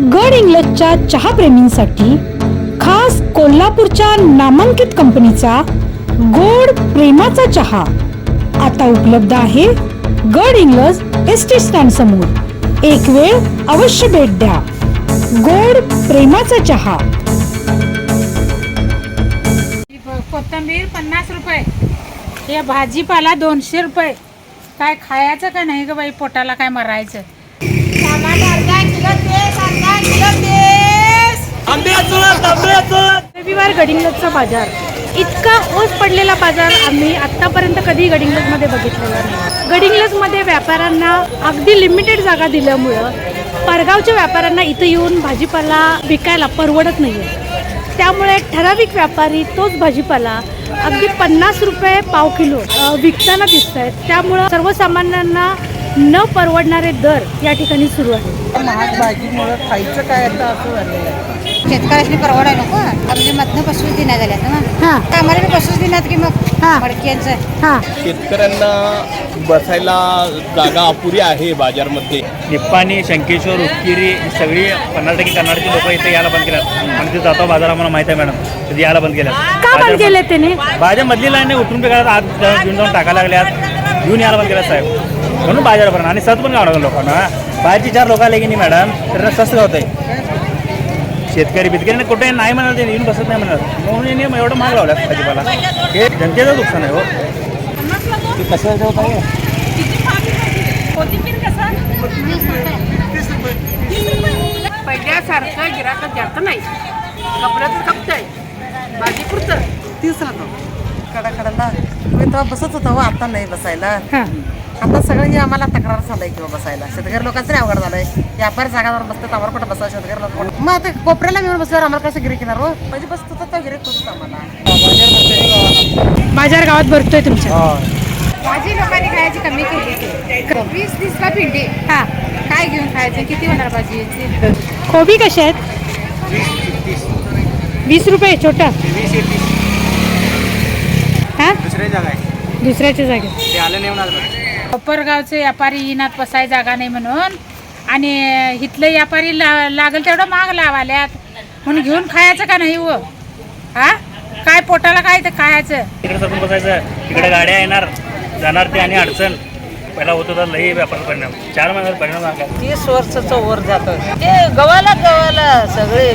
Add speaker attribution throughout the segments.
Speaker 1: गड इंग्लजच्या चहाप्रेमींसाठी खास कोल्हापूरच्या नामांकित कंपनीचा गोड प्रेमाचा चहा आता उपलब्ध आहे गड इंग्लज एस टी स्टँड समोर. एक वेळ अवश्य भेट द्या. गोड प्रेमाचा चहा.
Speaker 2: कोथिंबीर पन्नास रुपये. हे भाजीपाला दोनशे रुपये. काय खायचं का नाही ग बाई पोटाला काय मरायचं?
Speaker 1: गडिंग्लजचा बाजार. इतका ओस पडलेला बाजार आम्ही आत्तापर्यंत कधी गडिंग्लजमध्ये बघितलेला नाही. गडिंग्लजमध्ये व्यापाऱ्यांना अगदी लिमिटेड जागा दिल्यामुळं परगावच्या व्यापाऱ्यांना इथं येऊन भाजीपाला विकायला परवडत नाही त्यामुळे ठराविक व्यापारी तोच भाजीपाला अगदी पन्नास रुपये पाव किलो विकताना दिसत आहेत त्यामुळं सर्वसामान्यांना न परवडणारे दर या ठिकाणी सुरू आहे
Speaker 3: महाग भाजीमुळं खायचं काय आता असं झालेलं आहे.
Speaker 4: शेतकऱ्याशी परवडाय नको मधनं पशुच दिना झाल्यात ना.
Speaker 1: हां.
Speaker 4: की मग?
Speaker 1: हां.
Speaker 4: मडक्यांचं.
Speaker 1: हां.
Speaker 5: शेतकऱ्यांना बसायला जागा अपुरी आहे बाजारमध्ये.
Speaker 6: निप्पाणी शंकेश्वर उपकिरी ही सगळी पन्नास टक्के कर्नाटकी लोक इथे यायला बंद केल्यात. आणि ते जातो बाजार आम्हाला माहिती आहे मॅडम कधी यायला बंद केल्यात.
Speaker 1: का बंद
Speaker 6: बाजार-
Speaker 1: केले त्याने?
Speaker 6: भाज्या मधली लाईन उठून आत जाऊन- घेऊन जाऊन टाकायला लागल्यात. घेऊन यायला बंद केल्यात साहेब. म्हणून बाजारपर्यंत आणि सत पण गावणार लोकांना. बाहेरची चार लोक आले की नाही मॅडम तर स्वस्त गावत आहे शेतकरी बितकरी कुठे नाही म्हणाल ते येऊन बसत नाही म्हणाल. म्हणून यांनी एवढं महाग लावल्यात भाजीपाला हे जनतेचं नुकसान आहे हो. ते कसं? ठेवत आहे
Speaker 2: पहिल्यासारखं गिराकं जास्त नाही. कपड्याचं खपत आहे. भाजी पुरतं.
Speaker 3: तीच राहतो कडाकडाला मी तेव्हा बसत होतो हो, आता नाही बसायला. आता सगळं हे आम्हाला तक्रार झालंय किंवा बसायला शेतकरी लोकांचं नाही अवघड झालंय. व्यापारी जागावर बसतात आम्हाला कुठं बसा शेतकरी लोक? मग आता कोपऱ्याला मिळून बसल्यावर आम्हाला कसं गिरे किनार हो? म्हणजे बसत तर गिरे होत आम्हाला.
Speaker 1: बाजार गावात भरतोय तुमच्या.
Speaker 4: भाजी लोकांनी खायची कमी केली की वीस तीसला पिंडी
Speaker 1: हां.
Speaker 4: काय घेऊन खायचे? किती होणार भाजी?
Speaker 1: कोबी कशा आहेत? वीस रुपये छोटा. हां?
Speaker 6: दुसऱ्या जागा आहे.
Speaker 1: दुसऱ्याच्या जागे
Speaker 6: ते आलं नाही
Speaker 2: कोपरगावचे व्यापारी येणार बसाय जागा नाही म्हणून. आणि इथले व्यापारी ला लागल तेवढं महाग लावाल्यात. म्हणून घेऊन खायचं का नाही व? हा? काय पोटाला काय ते खायचं?
Speaker 6: तिकडे सरकून बसायचं. तिकडे गाड्या येणार. जाणार ते आणि अडचण. पहिला होत होता लई व्यापार परिणाम. चार महिन्यात परिणाम
Speaker 3: तीस वर्षाचं वर जातं. ते गव्हाला गव्हाला सगळे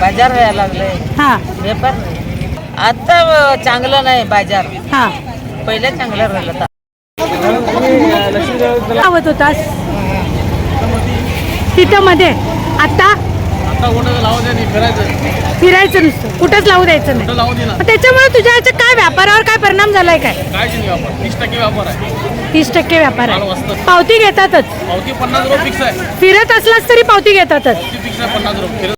Speaker 3: बाजार व्हायला लागले.
Speaker 1: हां.
Speaker 3: व्यापार नाही. आता चांगलं नाही बाजार.
Speaker 1: हां.
Speaker 3: पहिलं चांगलं राहिलं
Speaker 1: लावत होतास? तिथं मध्ये आता फिरायचं नुसतं. कुठंच लावू द्यायचं नाही. त्याच्यामुळे तुझ्या ह्याच्या काय व्यापारावर काय परिणाम झालाय काय? तीस टक्के व्यापार आहे. पावती घेतातच.
Speaker 5: पावती पन्नास रुपये फिक्स आहे.
Speaker 1: फिरत असलास तरी पावती घेतातच
Speaker 5: फिक्स आहे पन्नास रुपये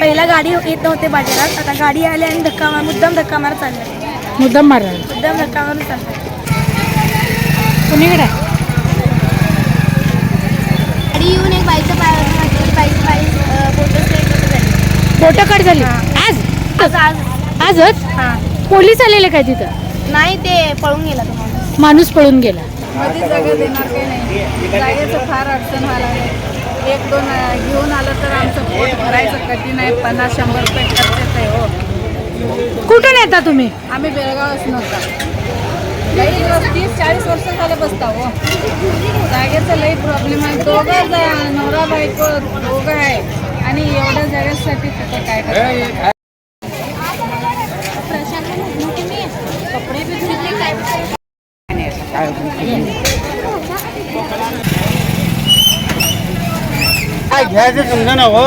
Speaker 7: पहिला गाडी येत नव्हते बाजारात. आता गाडी आली आणि धक्का मार मुद्दाम धक्का मारत चालले.
Speaker 1: मुद्दाम मारा
Speaker 7: मुद्दाम धक्का मारून चालले.
Speaker 1: कुणीकडे? आहे?
Speaker 7: गाडी येऊन एक बाईचं पाय बाईचं पाय फोटो झाली
Speaker 1: बोटं कट झाली. आज?
Speaker 7: आज आज.
Speaker 1: आजच
Speaker 7: हां.
Speaker 1: पोलीस आलेले काय तिथं?
Speaker 7: नाही ते पळून गेला तो माणूस.
Speaker 1: माणूस पळून गेला.
Speaker 2: मध्ये जागा देणार काही नाही. जागेचं फार अडचण व्हायला लागली. एक दोन घेऊन आलं तर आमचं पोट भरायचं कठीण आहे पन्नास शंभर रुपये खर्च येत आहे हो.
Speaker 1: कुठून येता तुम्ही?
Speaker 2: आम्ही बेळगावच नव्हता लई तीस चाळीस वर्ष झाले बसता हो. जागेचा लई प्रॉब्लेम आहे. दोघं जा- नवरा बायको दोघं आहे. आणि एवढ्या जागेसाठी तिथं काय करायचं
Speaker 7: काय
Speaker 6: घ्यायचं समजा ना हो.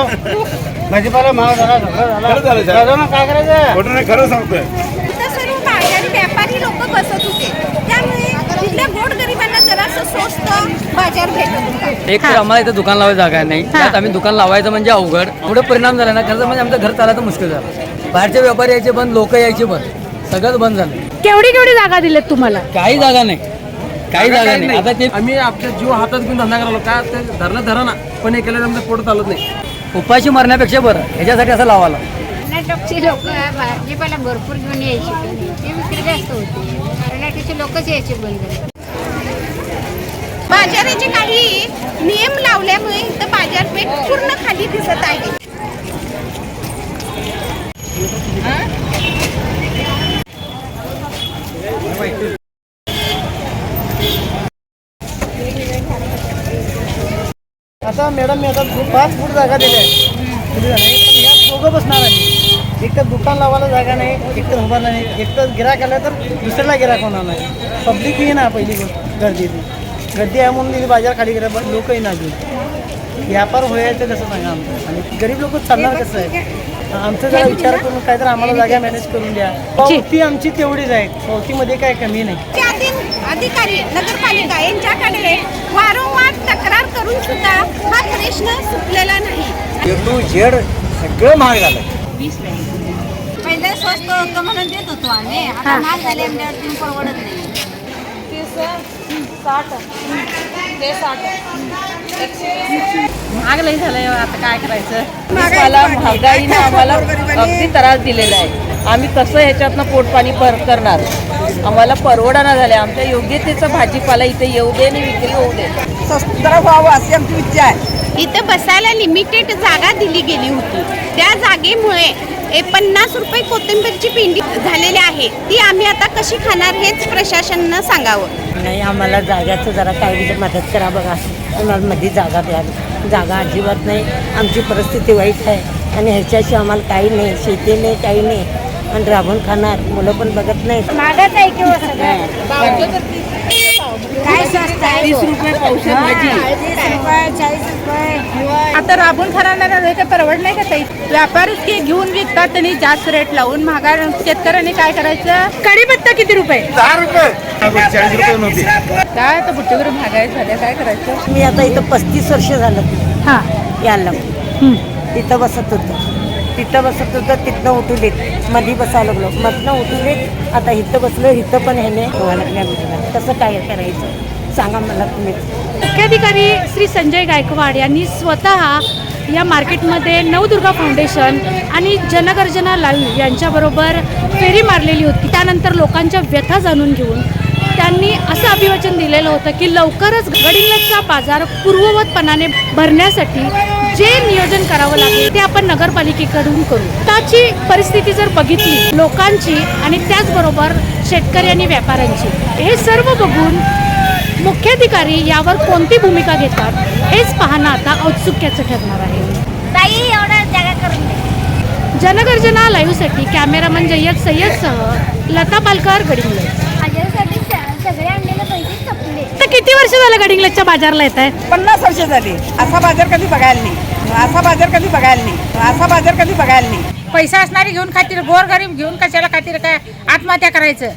Speaker 6: भाजीपाला महाग झाला. सगळं झालं काय करायचं?
Speaker 5: खरं सांगतोय.
Speaker 7: इथं सर्व बाहेर व्यापारी लोक बसत होते. त्यामुळे इथल्या गोरगरिबांना जरासं स्वस्त बाजार भेटत होता.
Speaker 8: एक तर आम्हाला इथं दुकान लावायची जागा नाही. त्यात आम्ही दुकान लावायचं म्हणजे अवघड. एवढं परिणाम झाला ना खरं तर म्हणजे आमचं घर चालायचं मुश्किल झालं. बाहेरचे व्यापारी यायचे बंद लोक यायचे बंद. सगळंच बंद झालं.
Speaker 1: केवढी केवढी जागा दिलेत तुम्हाला?
Speaker 8: काही जागा नाही. काही जागा नाही. आता ते
Speaker 9: आम्ही आपल्या जीव हातात घेऊन धंदा करायला का ते धरणं धरा ना. पण हे केल्यानंतर पोट चालत नाही.
Speaker 8: उपाशी मरण्यापेक्षा बरं. ह्याच्यासाठी असं लावायला.
Speaker 4: कर्नाटकची लोक भाजीपाला भरपूर घेऊन यायची. ते विक्री जास्त होते. कर्नाटकची लोकच यायची बंद.
Speaker 7: बाजाराचे काही नियम लावल्यामुळे इथं बाजारपेठ पूर्ण खाली दिसत आहे
Speaker 3: आता मॅडम मी आता पाच फूट जागा दिल्या आहेत दिली झाली. दोघं बसणार आहे. एक तर दुकान लावायला जागा नाही एक तर उभारला नाही एक तर गिराक आलं तर दुसऱ्याला गिराक होणार नाही. पब्लिक येईना ना पहिली गोष्ट गर्दी गर्दी आहे म्हणून बाजार खाली गेला पण लोकही ना व्यापार व्हायचं कसं सांगा आमचं. आणि गरीब लोक चालणार कसं आहे? आमचं जरा विचार करून काय तर आम्हाला जागा मॅनेज करून द्या. पावती आमची तेवढीच आहे पावतीमध्ये काय कमी नाही.
Speaker 7: अधिकारी नगरपालिका यांच्याकडे वारंवार तक्रार करून सुद्धा हा प्रश्न सुटलेला नाही.
Speaker 6: टू झेड सगळं महाग झालं
Speaker 2: पहिले स्वस्त होतं म्हणून देत होतो आम्ही. आता महाग झाले आमच्या परवडत नाही. तीस साठ. ते साठ.
Speaker 3: महाग लई झालंय आता काय करायचं?
Speaker 2: मला महागाईनं आम्हाला अगदी त्रास दिलेला आहे. आम्ही कसं ह्याच्यातनं पोटपाणी पर करणार. आम्हाला परवडना झाले आमच्या योग्यतेचा भाजीपाला इथे येऊ दे आणि विक्री होऊ दे. स्वस्त व्हावं अशी आमची इच्छा आहे.
Speaker 7: इथं बसायला लिमिटेड जागा दिली गेली होती. त्या जागेमुळे पन्नास रुपये कोथिंबीरची पिंडी झालेली आहे. ती आम्ही आता कशी खाणार हेच प्रशासनानं सांगावं.
Speaker 9: नाही आम्हाला जाग्याचं जरा काय मदत करा बघा. आम्हाला मध्ये जागा द्या. जागा अजिबात नाही. आमची परिस्थिती वाईट आहे. आणि ह्याच्याशी आम्हाला काही नाही. शेती नाही काही नाही. आणि राबून खाणार. मुलं पण बघत नाहीत.
Speaker 4: महागाच आहे किंवा सगळं? काय स्वस्त आहे?
Speaker 2: रुपये
Speaker 4: रुपये चाळीस रुपये.
Speaker 1: आता राबून हे काय परवड नाही का ताई? व्यापारीच की घेऊन विकतात त्यांनी जास्त रेट लावून महागा शेतकऱ्यांनी काय करायचं? कढीपत्ता किती रुपये.
Speaker 6: चाळीस रुपये नव्हती.
Speaker 1: काय तर बुट्टीवर महागाई झाल्या काय करायचं?
Speaker 9: मी आता इथं पस्तीस वर्ष झालं.
Speaker 1: हा.
Speaker 9: यायला. तिथं बसत होतं. तिथं बसत होतं तिथनं उठून येत. मधी बसायला लागलो. मधनं उठून येत आता इथं बसलं इथं पण ह्याने लागल्या कसं काय करायचं? सांगा मला तुम्ही.
Speaker 1: मुख्याधिकारी श्री संजय गायकवाड यांनी स्वतः या मार्केटमध्ये नवदुर्गा फाउंडेशन आणि जनगर्जना लाईव्ह यांच्याबरोबर फेरी मारलेली होती. त्यानंतर लोकांच्या व्यथा जाणून घेऊन त्यांनी असं अभिवचन दिलेलं होतं की लवकरच गडिंग्लजचा बाजार पूर्ववतपणाने भरण्यासाठी जे नियोजन करावं लागेल ते आपण नगरपालिकेकडून करू. त्याची परिस्थिती जर बघितली लोकांची आणि त्याचबरोबर शेतकरी आणि व्यापाऱ्यांची हे सर्व बघून मुख्याधिकारी यावर कोणती भूमिका घेतात हेच पाहणं आता औत्सुक्याचं ठरणार आहे. जनगर्जना लाईव्हसाठी कॅमेरामन जय्यद सय्यदसह लता पालकर गडिंग्लज
Speaker 4: माझ्यासाठी स- सगळे आणलेले पैसे संपले
Speaker 1: तर किती वर्ष झालं गडिंग्लजच्या बाजारला येत आहे
Speaker 2: पन्नास वर्ष झाली. असा बाजार कधी बघायला नाही. असा बाजार कधी बघायला नाही. असा बाजार कधी बघायला नाही.
Speaker 1: पैसा असणारी घेऊन खातील गोरगरीब घेऊन कशाला खातील काय आत्महत्या करायचं?